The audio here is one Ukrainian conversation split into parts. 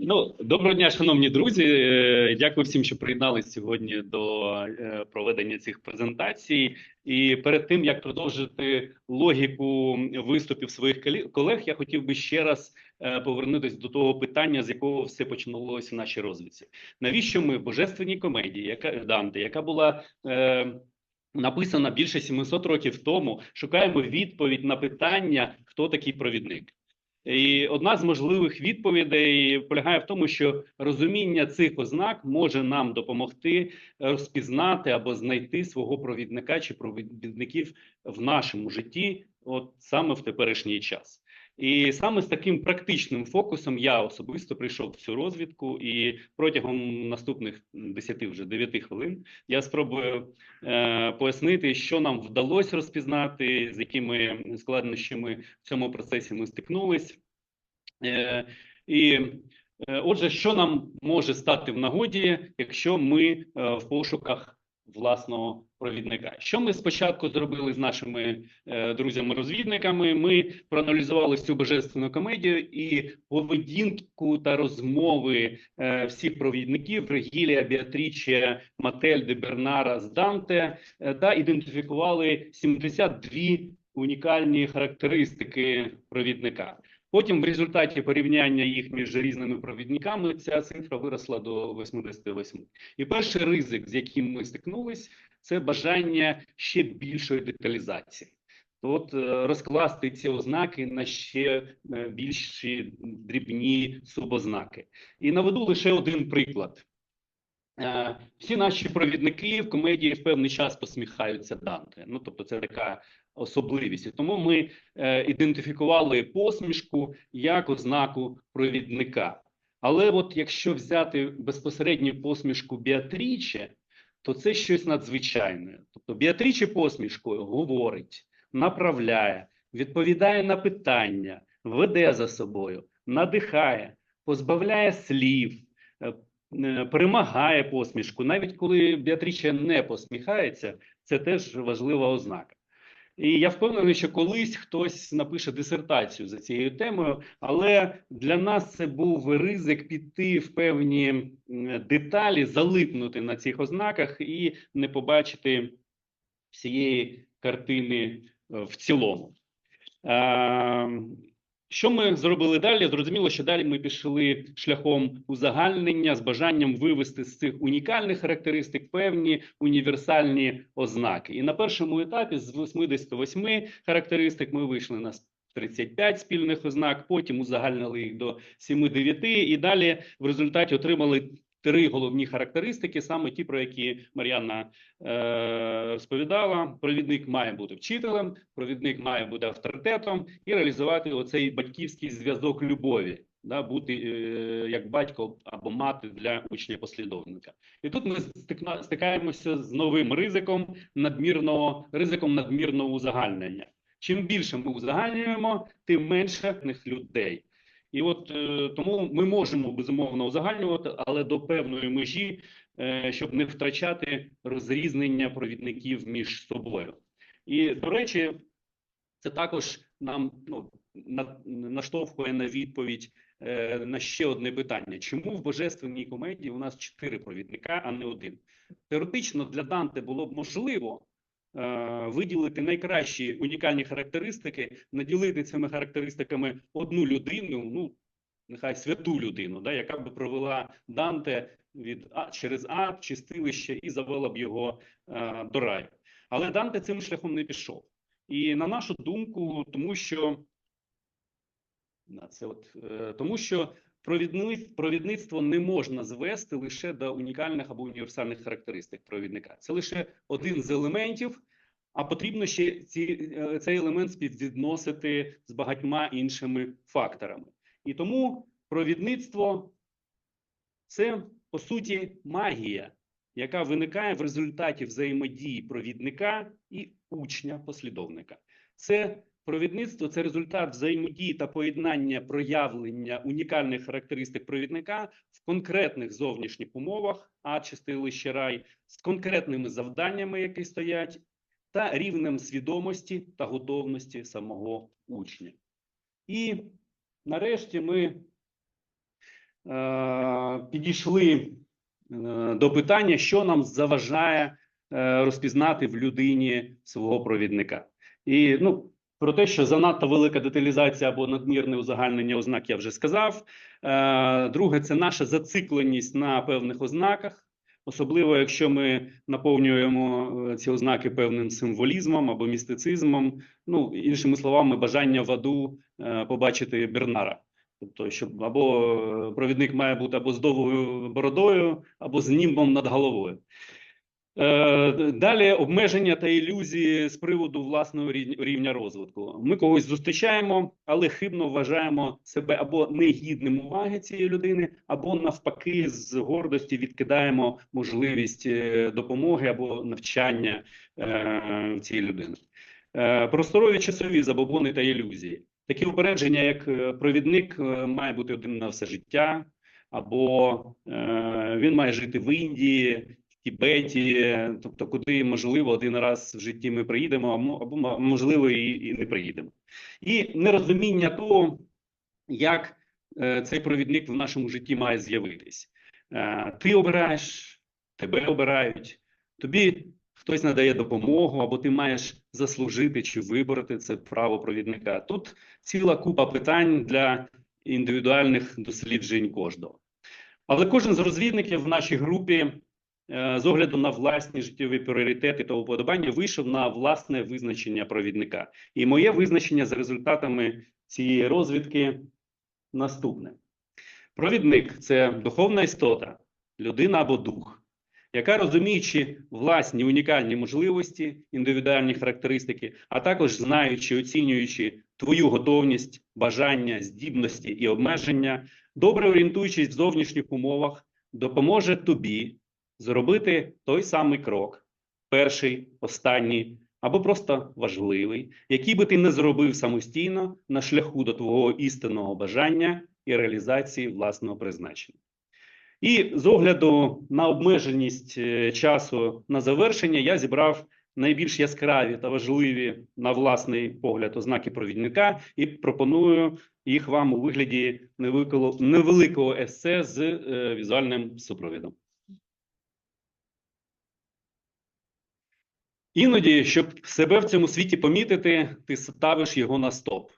Ну, доброго дня, шановні друзі. Е, Дякую всім, що приєдналися сьогодні до е, проведення цих презентацій. І перед тим як продовжити логіку виступів своїх колег, я хотів би ще раз е, повернутися до того питання, з якого все починалося в нашій розвідці. Навіщо ми в божественній комедії, яка Данте, яка була е, написана більше 700 років тому, шукаємо відповідь на питання, хто такий провідник. І одна з можливих відповідей полягає в тому, що розуміння цих ознак може нам допомогти розпізнати або знайти свого провідника чи провідників в нашому житті, от саме в теперішній час. І саме з таким практичним фокусом я особисто прийшов в цю розвідку, і протягом наступних 10 вже 9 хвилин я спробую е, пояснити, що нам вдалося розпізнати, з якими складнощами в цьому процесі ми стикнулись. Е, і е, отже, що нам може стати в нагоді, якщо ми е, в пошуках власного провідника? Що ми спочатку зробили з нашими е, друзями-розвідниками? Ми проаналізували всю божественну комедію і поведінку та розмови е, всіх провідників Регілія, Біатріче, Мательди, Бернара з Данте е, та ідентифікували 72 унікальні характеристики провідника. Потім, в результаті порівняння їх між різними провідниками, ця цифра виросла до 88. І перший ризик, з яким ми стикнулись, це бажання ще більшої деталізації. От е, розкласти ці ознаки на ще е, більші дрібні субознаки. І наведу лише один приклад. Е, Всі наші провідники в комедії в певний час посміхаються Данте. Ну тобто, це така особливість. І тому ми е, ідентифікували посмішку як ознаку провідника. Але от якщо взяти безпосередню посмішку Біатріче, то це щось надзвичайне. Тобто Біатріче посмішкою говорить, направляє, відповідає на питання, веде за собою, надихає, позбавляє слів, е, перемагає посмішку. Навіть коли Біатріче не посміхається, це теж важлива ознака. І я впевнений, що колись хтось напише дисертацію за цією темою, але для нас це був ризик піти в певні деталі, залипнути на цих ознаках і не побачити всієї картини е, в цілому. Що ми зробили далі? Зрозуміло, що далі ми пішли шляхом узагальнення з бажанням вивести з цих унікальних характеристик певні універсальні ознаки. І на першому етапі з 88 характеристик ми вийшли на 35 спільних ознак, потім узагальнили їх до 7-9, і далі в результаті отримали три головні характеристики, саме ті, про які Мар'яна е, розповідала. Провідник має бути вчителем, провідник має бути авторитетом і реалізувати оцей батьківський зв'язок любові. Да, бути е, як батько або мати для учня послідовника, і тут ми стикаємося з новим ризиком надмірного ризиком надмірного узагальнення. Чим більше ми узагальнюємо, тим менше них людей. І от е, тому ми можемо безумовно узагальнювати, але до певної межі, е, щоб не втрачати розрізнення провідників між собою. І до речі, це також нам ну, на, наштовхує на відповідь е, на ще одне питання: чому в божественній комедії у нас чотири провідника, а не один? Теоретично для Данте було б можливо виділити найкращі унікальні характеристики, наділити цими характеристиками одну людину, ну нехай святу людину, да, яка б провела Данте від а, через а чистилище і завела б його е, до раю. Але Данте цим шляхом не пішов. І на нашу думку, тому що це от, е, тому що провідни- провідництво не можна звести лише до унікальних або універсальних характеристик провідника. Це лише один з елементів, а потрібно ще ці, е, цей елемент співвідносити з багатьма іншими факторами. І тому провідництво це по суті магія, яка виникає в результаті взаємодії провідника і учня-послідовника. Це провідництво це результат взаємодії та поєднання проявлення унікальних характеристик провідника в конкретних зовнішніх умовах, а чистилище рай, з конкретними завданнями, які стоять, та рівнем свідомості та готовності самого учня. І нарешті ми е, підійшли е, до питання, що нам заважає е, розпізнати в людині свого провідника. І ну, про те, що занадто велика деталізація або надмірне узагальнення ознак, я вже сказав. Е, Друге, це наша зацикленість на певних ознаках. Особливо, якщо ми наповнюємо е, ці ознаки певним символізмом або містицизмом, ну іншими словами, бажання в аду е, побачити Бернара. Тобто, щоб або провідник має бути або з довгою бородою, або з німбом над головою. Е, Далі обмеження та ілюзії з приводу власного рівня- розвитку. Ми когось зустрічаємо, але хибно вважаємо себе або негідним уваги цієї людини, або навпаки, з гордості відкидаємо можливість е, допомоги або навчання е, цієї людини. Просторові часові забобони та ілюзії. Такі упередження, як провідник, має бути один на все життя, або е, він має жити в Індії, Тібеті, тобто, куди можливо один раз в житті ми приїдемо, або можливо і, і не приїдемо. І нерозуміння того, як е, цей провідник в нашому житті має з'явитись. Е, ти обираєш, тебе обирають, тобі хтось надає допомогу, або ти маєш заслужити чи вибороти це право провідника. Тут ціла купа питань для індивідуальних досліджень кожного. Але кожен з розвідників в нашій групі, з огляду на власні життєві пріоритети та уподобання, вийшов на власне визначення провідника. І моє визначення за результатами цієї розвідки наступне: провідник це духовна істота, людина або дух, яка розуміючи власні унікальні можливості, індивідуальні характеристики, а також знаючи, оцінюючи твою готовність, бажання, здібності і обмеження, добре орієнтуючись в зовнішніх умовах, допоможе тобі зробити той самий крок, перший, останній або просто важливий, який би ти не зробив самостійно на шляху до твого істинного бажання і реалізації власного призначення. І з огляду на обмеженість е, часу на завершення, я зібрав найбільш яскраві та важливі на власний погляд ознаки провідника і пропоную їх вам у вигляді невеликого, есе з е, візуальним супровідом. Іноді, щоб себе в цьому світі помітити, ти ставиш його на стоп.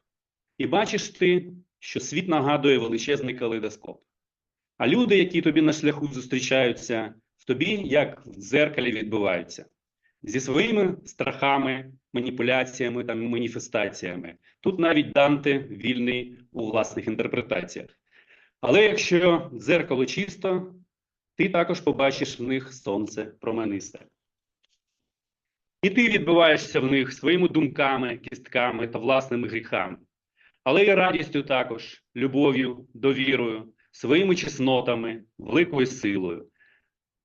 І бачиш ти, що світ нагадує величезний калейдоскоп. А люди, які тобі на шляху зустрічаються, в тобі як в дзеркалі відбуваються зі своїми страхами, маніпуляціями та маніфестаціями. Тут навіть Данте вільний у власних інтерпретаціях. Але якщо дзеркало чисто, ти також побачиш в них сонце променисте. І ти відбиваєшся в них своїми думками, кістками та власними гріхами, але й радістю також, любов'ю, довірою, своїми чеснотами, великою силою.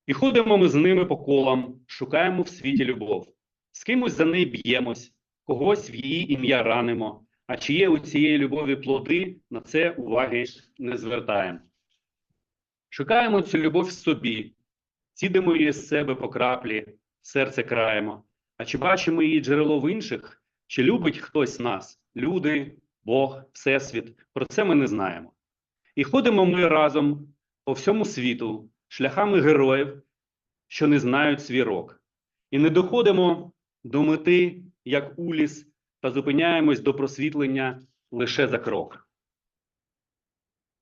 І ходимо ми з ними по колам, шукаємо в світі любов, з кимось за неї б'ємось, когось в її ім'я ранимо, а чи є у цієї любові плоди, на це уваги не звертаємо. Шукаємо цю любов в собі, цідимо її з себе по краплі, серце краємо. А чи бачимо її джерело в інших? Чи любить хтось нас? Люди, Бог, Всесвіт? Про це ми не знаємо. І ходимо ми разом по всьому світу, шляхами героїв, що не знають свій рок. І не доходимо до мети, як уліс, та зупиняємось до просвітлення лише за крок.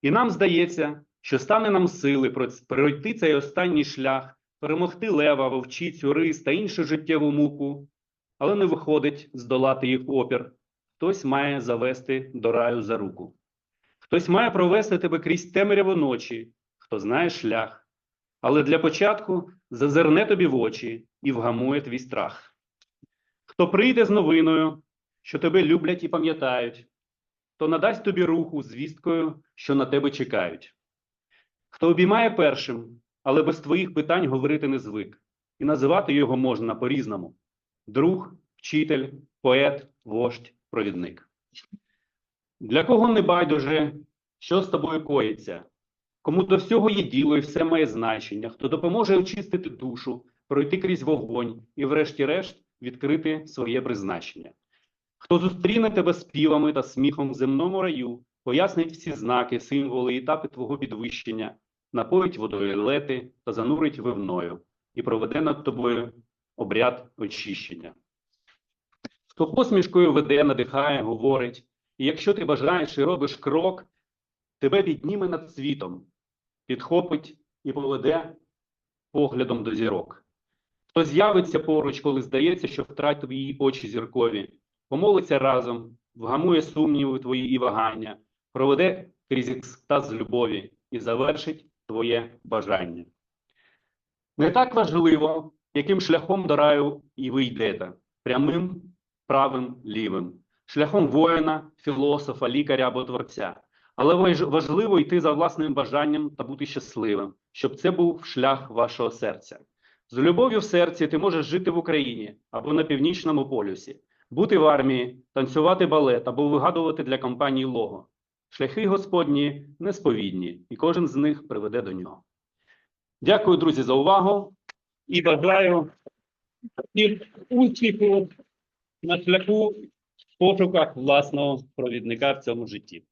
І нам здається, що стане нам сили пройти цей останній шлях, перемогти лева, вовчицю, рис та іншу життєву муку, але не виходить здолати їх опір. Хтось має завести до раю за руку. Хтось має провести тебе крізь темряву ночі, хто знає шлях. Але для початку зазирне тобі в очі і вгамує твій страх. Хто прийде з новиною, що тебе люблять і пам'ятають, хто надасть тобі руху звісткою, що на тебе чекають. Хто обіймає першим, але без твоїх питань говорити не звик, і називати його можна по-різному: друг, вчитель, поет, вождь, провідник. Для кого не байдуже, що з тобою коїться, кому до всього є діло і все має значення, хто допоможе очистити душу, пройти крізь вогонь і, врешті-решт, відкрити своє призначення. Хто зустріне тебе співами та сміхом в земному раю, пояснить всі знаки, символи, етапи твого підвищення, напоїть водою лети та занурить вивною і проведе над тобою обряд очищення. Хто посмішкою веде, надихає, говорить, і якщо ти бажаєш і робиш крок, тебе підніме над світом, підхопить і поведе поглядом до зірок. Хто з'явиться поруч, коли здається, що втрать твої очі зіркові, помолиться разом, вгамує сумніви твої і вагання, проведе крізь екстаз любові і завершить твоє бажання. Не так важливо, яким шляхом до раю і ви йдете прямим, правим, лівим, шляхом воїна, філософа, лікаря або творця. Але важливо йти за власним бажанням та бути щасливим, щоб це був шлях вашого серця. З любов'ю в серці ти можеш жити в Україні або на північному полюсі, бути в армії, танцювати балет або вигадувати для компанії лого. Шляхи Господні несповідні, і кожен з них приведе до нього. Дякую, друзі, за увагу і бажаю успіху на шляху в пошуках власного провідника в цьому житті.